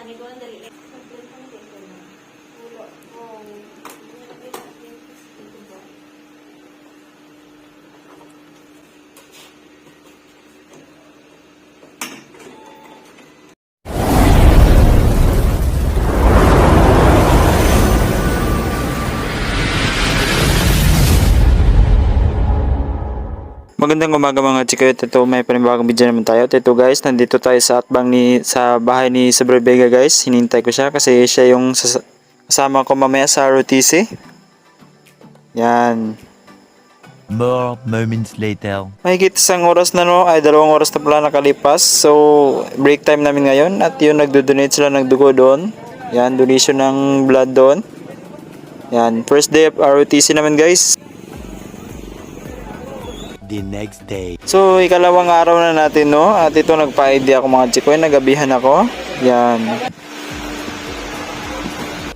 la microondas de Magandang umaga mga chikoy. Ito may panibagong video naman tayo. Ito guys, nandito tayo sa atbang ni sa bahay ni Sobre Vega guys. Hinintay ko siya kasi siya yung kasama ko mamaya sa ROTC. Yan. More moments later. Mahigit isang oras na no, ay dalawang oras na pala nakalipas. So, break time namin ngayon at yun nagdo-donate sila ng dugo doon. Yan, donation ng blood doon. Yan, first day of ROTC naman guys. The next day. So, ikalawang araw na natin, no? At ito, nagpa-ID ako mga chikoy. Nagabihan ako. Yan.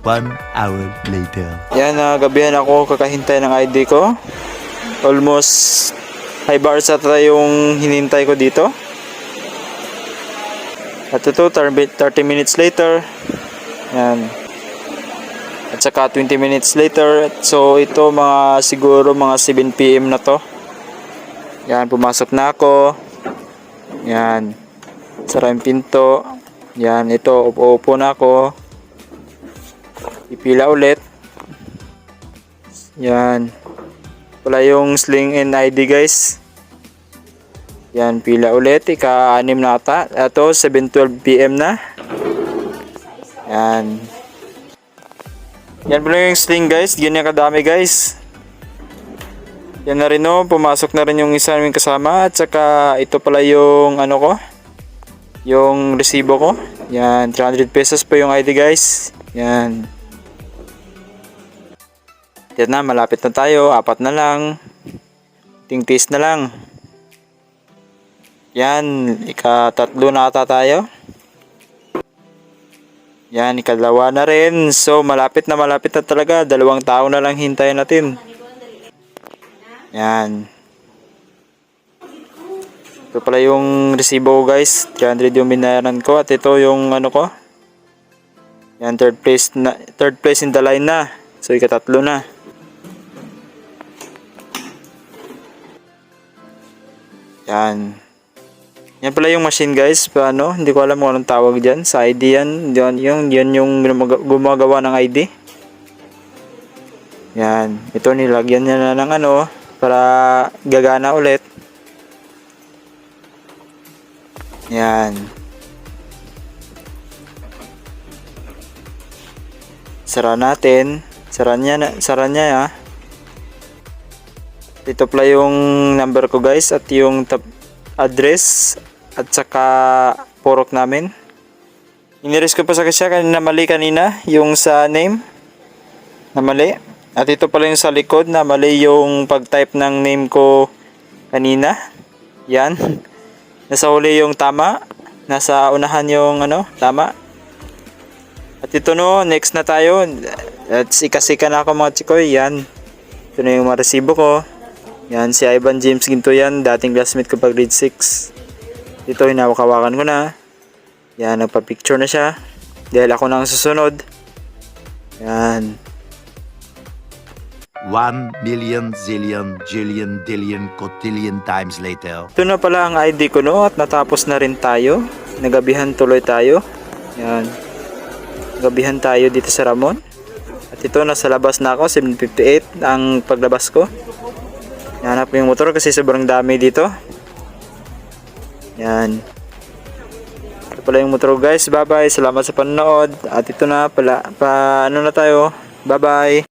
One hour later. Yan, nagabihan ako. Kakahintay ng ID ko. Almost 5 hours ata yung hinintay ko dito. At ito, 30 minutes later. Yan. At saka 20 minutes later. So, ito mga siguro mga 7pm na to. Yan, pumasok na ako. Yan. Sara yung pinto. Yan, ito, upo-upo na ako. Ipila ulit. Yan. Wala yung sling and ID guys. Yan, pila ulit. Ika-anim na ata. Ito, 7.12pm na. Yan. Yan pala yung sling guys. Ganyan kadami guys. Yan na rin no, pumasok na rin yung isa naming kasama at saka ito pala yung ano ko, yung resibo ko. Yan, 300 pesos po yung ID guys. Yan. Yan na, malapit na tayo, apat na lang. Tingtis na lang. Yan, ikatatlo na ata tayo. Yan, ikalawa na rin. So, malapit na malapit na talaga. Dalawang tao na lang hintayin natin. Yan. Ito pala yung resibo ko guys. 300 yung binayaran ko. At ito yung ano ko. Yan, third place, na, third place in the line na. So, ikatatlo na. Yan. Yan pala yung machine guys. Paano? Hindi ko alam kung anong tawag dyan. Sa ID yan. Yan yung, yan yung gumag- gumagawa ng ID. Yan. Ito nilagyan niya na ng ano para gagana ulit. Yan. Sara natin. Sara niya, na, sara niya ah. Ito pala yung number ko guys at yung address at saka porok namin. Iniris ko pa sa kasya kanina mali kanina yung sa name na mali. At ito pala yung sa likod na mali yung pag-type ng name ko kanina. Yan. Nasa huli yung tama. Nasa unahan yung ano, tama. At ito no, next na tayo. At ikasika na ako mga chikoy. Yan. Ito na yung mga ko. Yan, si Ivan James Ginto yan. Dating classmate ko pag grade 6. Dito, hinawak-hawakan ko na. Yan, nagpa-picture na siya. Dahil ako na ang susunod. Yan. One million zillion jillion dillion cotillion times later. Ito na pala ang ID ko no at natapos na rin tayo. Nagabihan tuloy tayo. Yan. Nagabihan tayo dito sa Ramon. At ito nasa labas na ako, 758 ang paglabas ko. Hanap ko yung motor kasi sobrang dami dito. Yan. Ito pala yung motor guys. Bye bye. Salamat sa panonood. At ito na pala. Pa ano na tayo. Bye bye.